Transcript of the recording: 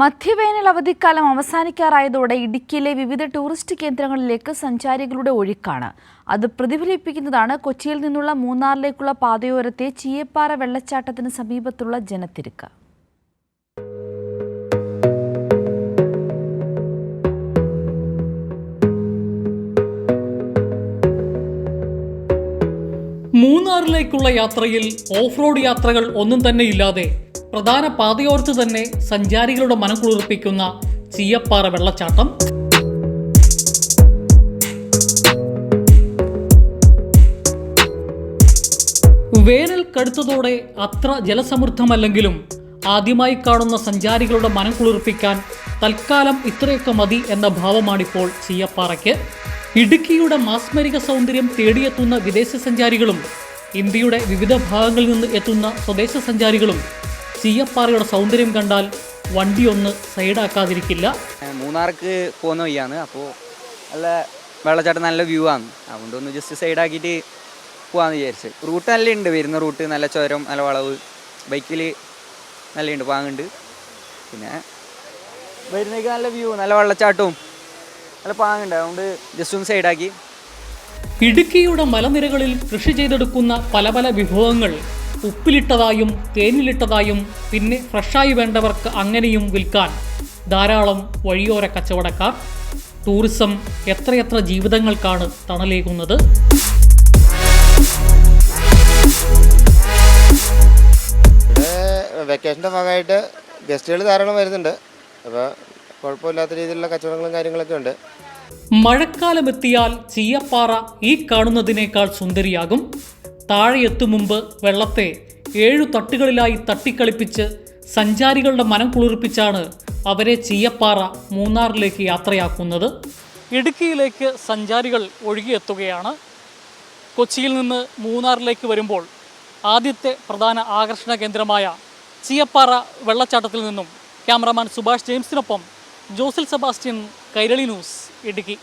മധ്യവേനൽ അവധിക്കാലം അവസാനിക്കാറായതോടെ ഇടുക്കിയിലെ വിവിധ ടൂറിസ്റ്റ് കേന്ദ്രങ്ങളിലേക്ക് സഞ്ചാരികളുടെ ഒഴുക്കാണ്. അത് പ്രതിഫലിപ്പിക്കുന്നതാണ് കൊച്ചിയിൽ നിന്നുള്ള മൂന്നാറിലേക്കുള്ള പാതയോരത്തെ ചീയപ്പാറ വെള്ളച്ചാട്ടത്തിന് സമീപത്തുള്ള ജനത്തിരക്ക്. മൂന്നാറിലേക്കുള്ള യാത്രയിൽ ഓഫ് റോഡ് യാത്രകൾ ഒന്നും തന്നെ ഇല്ലാതെ പ്രധാന പാതയോർത്ത് തന്നെ സഞ്ചാരികളുടെ മനം കുളിർപ്പിക്കുന്ന ചീയപ്പാറ വെള്ളച്ചാട്ടം. വേനൽ കടുത്തതോടെ അത്ര ജലസമൃദ്ധമല്ലെങ്കിലും ആദ്യമായി കാണുന്ന സഞ്ചാരികളുടെ മനം കുളിർപ്പിക്കാൻ തൽക്കാലം ഇത്രയൊക്കെ മതി എന്ന ഭാവമാണിപ്പോൾ ചീയപ്പാറയ്ക്ക്. ഇടുക്കിയുടെ മാസ്മരിക സൗന്ദര്യം തേടിയെത്തുന്ന വിദേശ സഞ്ചാരികളും ഇന്ത്യയുടെ വിവിധ ഭാഗങ്ങളിൽ നിന്ന് എത്തുന്ന സ്വദേശ സഞ്ചാരികളും ചീയപ്പാറയുടെ സൗന്ദര്യം കണ്ടാൽ വണ്ടിയൊന്ന് സൈഡാക്കാതിരിക്കില്ല. ഏഹ് മൂന്നാർക്ക് പോകുന്ന വഴിയാണ്. അപ്പോൾ നല്ല വെള്ളച്ചാട്ടം നല്ല വ്യൂ ആണ്. അതുകൊണ്ട് ഒന്ന് ജസ്റ്റ് സൈഡാക്കിയിട്ട് പോകാമെന്ന് വിചാരിച്ചു. റൂട്ട് നല്ല ഉണ്ട് വരുന്ന റൂട്ട് നല്ല ചുരം നല്ല വളവ്. ബൈക്കിൽ നല്ല ഉണ്ട് പാങ്ങുണ്ട്. പിന്നെ വരുന്നേക്ക് നല്ല വ്യൂ നല്ല വെള്ളച്ചാട്ടവും നല്ല പാങ്ങുണ്ട്. അതുകൊണ്ട് ജസ്റ്റ് ഒന്ന് സൈഡാക്കി. ഇടുക്കിയുടെ മലനിരകളിൽ കൃഷി ചെയ്തെടുക്കുന്ന പല പല വിഭവങ്ങൾ. ഉപ്പിലിട്ടതായും തേനിലിട്ടതായും പിന്നെ ഫ്രഷായി വേണ്ടവർക്ക് അങ്ങനെയും വിൽക്കാൻ. ധാരാളം വഴിയോര കച്ചവടക്കാർ. ടൂറിസം എത്രയെത്ര ജീവിതങ്ങൾക്കാണ് തണലേകുന്നത്? വെക്കേഷന്റെ ഭാഗമായിട്ട് ഗസ്റ്റുകൾ ധാരാളം വരുന്നുണ്ട്. അപ്പോൾ കുഴപ്പമില്ലാത്ത രീതിയിലുള്ള കച്ചവടങ്ങളും കാര്യങ്ങളൊക്കെ ഉണ്ട്. മഴക്കാലമെത്തിയാൽ ചീയപ്പാറ ഈ കാണുന്നതിനേക്കാൾ സുന്ദരിയാകും. താഴെ എത്തും മുമ്പ് വെള്ളത്തെ ഏഴു തട്ടുകളിലായി തട്ടിക്കളിപ്പിച്ച് സഞ്ചാരികളുടെ മനം കുളിർപ്പിച്ചാണ് അവരെ ചീയപ്പാറ മൂന്നാറിലേക്ക് യാത്രയാക്കുന്നത്. ഇടുക്കിയിലേക്ക് സഞ്ചാരികൾ ഒഴുകിയെത്തുകയാണ്. കൊച്ചിയിൽ നിന്ന് മൂന്നാറിലേക്ക് വരുമ്പോൾ ആദ്യത്തെ പ്രധാന ആകർഷണ കേന്ദ്രമായ ചീയപ്പാറ വെള്ളച്ചാട്ടത്തിൽ നിന്നും ക്യാമറാമാൻ സുഭാഷ് ജെയിംസിനൊപ്പം ജോസിൽ സെബാസ്റ്റ്യൻ കൈരളി ന്യൂസ് ഇടുക്കി.